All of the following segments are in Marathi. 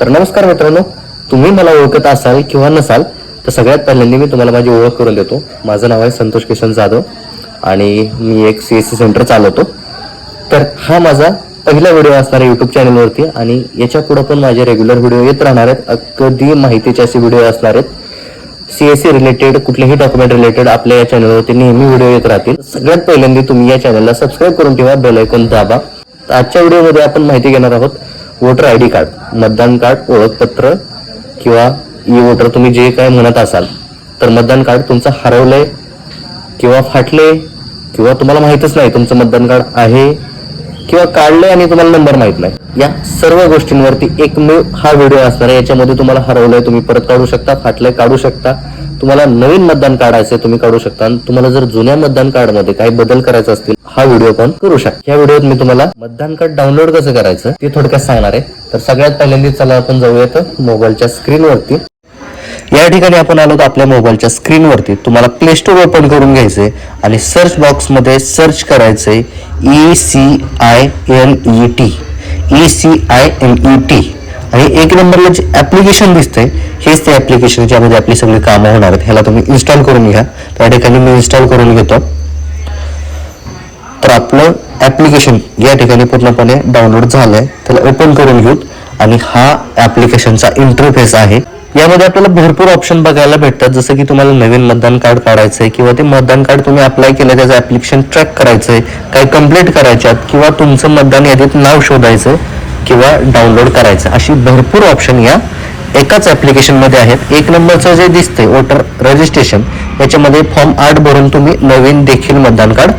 तर नमस्कार मित्रांनो तुम्ही मला ओळखत असाल किंवा नसाल तर सगळ्यात पहिल्यांदा मी तुम्हाला माझी ओळख करून देतो. माझं नाव आहे संतोष किशन जाधव आणि मी एक सी एस सी सेंटर चालवतो. तर हा माझा पहिला व्हिडिओ असणार आहे यूट्यूब चॅनलवरती आणि याच्यापुढे पण माझे रेग्युलर व्हिडिओ येत राहणार आहेत. अगदी माहितीचे असे व्हिडिओ असणार आहेत. सी एस सी रिलेटेड कुठलेही डॉक्युमेंट रिलेटेड आपल्या या चॅनलवरती नेहमी व्हिडिओ येत राहतील. सगळ्यात पहिल्यांदा तुम्ही या चॅनलला सबस्क्राईब करून ठेवा बेल ऐकून दाबा. आजच्या व्हिडिओमध्ये आपण माहिती घेणार आहोत वोटर आय डी कार्ड मतदान कार्ड ओळखपत्र किंवा ई वोटर तुम्ही जे काय म्हणत असाल तर मतदान कार्ड तुमचं हरवलंय किंवा फाटले किंवा तुम्हाला माहितच नाही तुमचं मतदान कार्ड आहे किंवा काढलंय आणि तुम्हाला नंबर माहीत नाही. या सर्व गोष्टींवरती एकमेव हा व्हिडिओ असणार आहे. याच्यामध्ये तुम्हाला हरवलंय तुम्ही परत काढू शकता फाटलंय काढू शकता. तुम्हाला नवीन मतदान कार्ड असेल तुम्ही काढू शकता. आणि तुम्हाला जर जुन्या मतदान कार्डमध्ये काही बदल करायचे असतील हा व्हिडिओ पण करू शकता. या व्हिडिओत मी तुम्हाला मतदान कार्ड डाउनलोड कसं करायचं ते थोडक्यात सांगणार आहे. तर सगळ्यात पहिल्यांदा चला आपण जाऊयात मोबाईलच्या स्क्रीनवरती. या ठिकाणी आपण आलो आपल्या मोबाईलच्या स्क्रीनवरती. तुम्हाला प्ले स्टोर ओपन करून घ्यायचंय आणि सर्च बॉक्समध्ये सर्च करायचंय E C I N E T E C I N E T आणि एक नंबरला जे ऍप्लिकेशन दिसतंय हेच ते ऍप्लिकेशन ज्यामध्ये आपली सगळी कामं होणार आहेत. ह्याला तुम्ही इन्स्टॉल करून घ्या. त्या ठिकाणी मी इन्स्टॉल करून घेतो. तर आपलं ॲप्लिकेशन या ठिकाणी पूर्णपणे डाउनलोड झालं आहे त्याला ओपन करून घेऊत आणि हा ॲप्लिकेशनचा इंटरफेस आहे. यामध्ये आपल्याला भरपूर ऑप्शन बघायला भेटतात. जसं की तुम्हाला नवीन मतदान कार्ड काढायचं आहे किंवा ते मतदान कार्ड तुम्ही अप्लाय केलं त्याचं ऍप्लिकेशन ट्रॅक करायचं आहे काही कंप्लीट करायच्यात किंवा तुमचं मतदान यादीत नाव शोधायचं किंवा डाउनलोड करायचं अशी भरपूर ऑप्शन या एकाच ॲप्लिकेशनमध्ये आहेत. एक नंबरचं जे दिसतंय वोटर रजिस्ट्रेशन याच्यामध्ये फॉर्म आठ भरून तुम्ही नवीन देखील मतदान कार्ड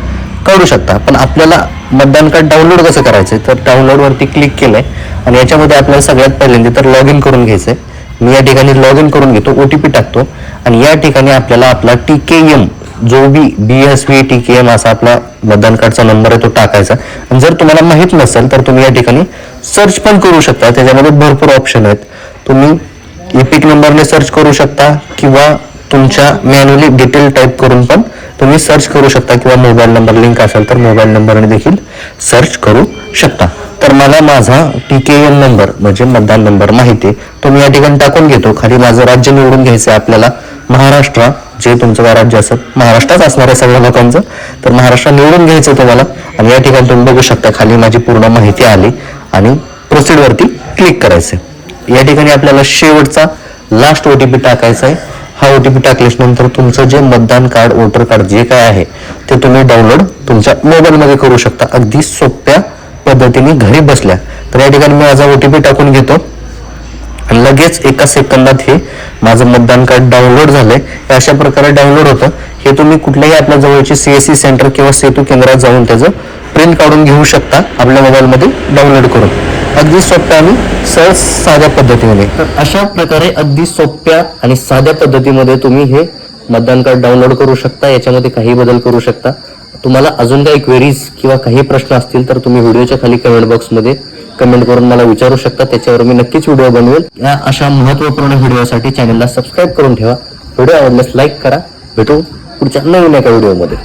करू शकता. पण आपल्याला मतदान कार्ड डाउनलोड कसं करायचं तर डाउनलोडवरती क्लिक क्लिक केलंय आणि याच्यामध्ये आपल्याला सगळ्यात पहिल्यांदा तर लॉग इन करून घ्यायचंय. मी या ठिकाणी लॉग इन करून घेतो ओ टी पी टाकतो आणि या ठिकाणी आपल्याला आपला टी के एम जो B B S V T K M असा आपला मतदान कार्डचा नंबर आहे तो टाकायचा. आणि जर तुम्हाला माहीत नसेल तर तुम्ही या ठिकाणी सर्च पण करू शकता. त्याच्यामध्ये भरपूर ऑप्शन आहेत. तुम्ही इपिक नंबरने सर्च करू शकता किंवा तुमच्या मॅन्युअली डिटेल टाईप करून पण तुम्ही सर्च करू शकता किंवा मोबाईल नंबर लिंक असेल तर मोबाईल नंबरने देखील सर्च करू शकता. तर मला माझा टी के एन नंबर म्हणजे मतदान नंबर माहिती आहे. तो मी या ठिकाणी टाकून घेतो. खाली माझं राज्य निवडून घ्यायचं आहे आपल्याला महाराष्ट्र जे तुमचं काय राज्य असेल. महाराष्ट्रात असणार आहे सगळ्या लोकांचं. तर महाराष्ट्र निवडून घ्यायचं तुम्हाला आणि या ठिकाणी तुम्ही बघू शकता खाली माझी पूर्ण माहिती आली आणि प्रोसिडवरती क्लिक करायचं या ठिकाणी आपल्याला शेवटचा लास्ट ओ टी पी टाकायचा आहे हा ओटीपी पी टाकल्यानंतर तुमचं जे मतदान कार्ड वोटर कार्ड जे काय आहे ते तुम्ही डाउनलोड तुमच्या मोबाईलमध्ये करू शकता. अगदी सोप्या पद्धतीने घरी बसल्या. तर या ठिकाणी मी माझा ओटीपी टाकून घेतो. आणि लगेच एका सेकंदात हे माझं मतदान कार्ड डाउनलोड झालंय. हे अशा प्रकारे डाउनलोड होतं. हे तुम्ही कुठल्याही आपल्या जवळचे सीएससी सेंटर किंवा सेतू केंद्रात जाऊन त्याचं प्रिंट काढून घेऊ शकता. आपल्या मोबाईलमध्ये डाउनलोड करून. अगदी सोप्या आणि सहज साध्या पद्धतीमध्ये. तर अशा प्रकारे अगदी सोप्या आणि साध्या पद्धतीमध्ये तुम्ही हे मतदान कार्ड डाउनलोड करू शकता याच्यामध्ये काही बदल करू शकता. तुम्हाला अजून काही क्वेरीज किंवा काही प्रश्न असतील तर तुम्ही व्हिडिओच्या खाली कमेंट बॉक्समध्ये कमेंट करून मला विचारू शकता. त्याच्यावर मी नक्कीच व्हिडिओ बनवेल. या अशा महत्त्वपूर्ण व्हिडिओसाठी चॅनलला सबस्क्राईब करून ठेवा. व्हिडिओ आवडल्यास लाईक करा. भेटू पुढच्या नवीन एका व्हिडिओमध्ये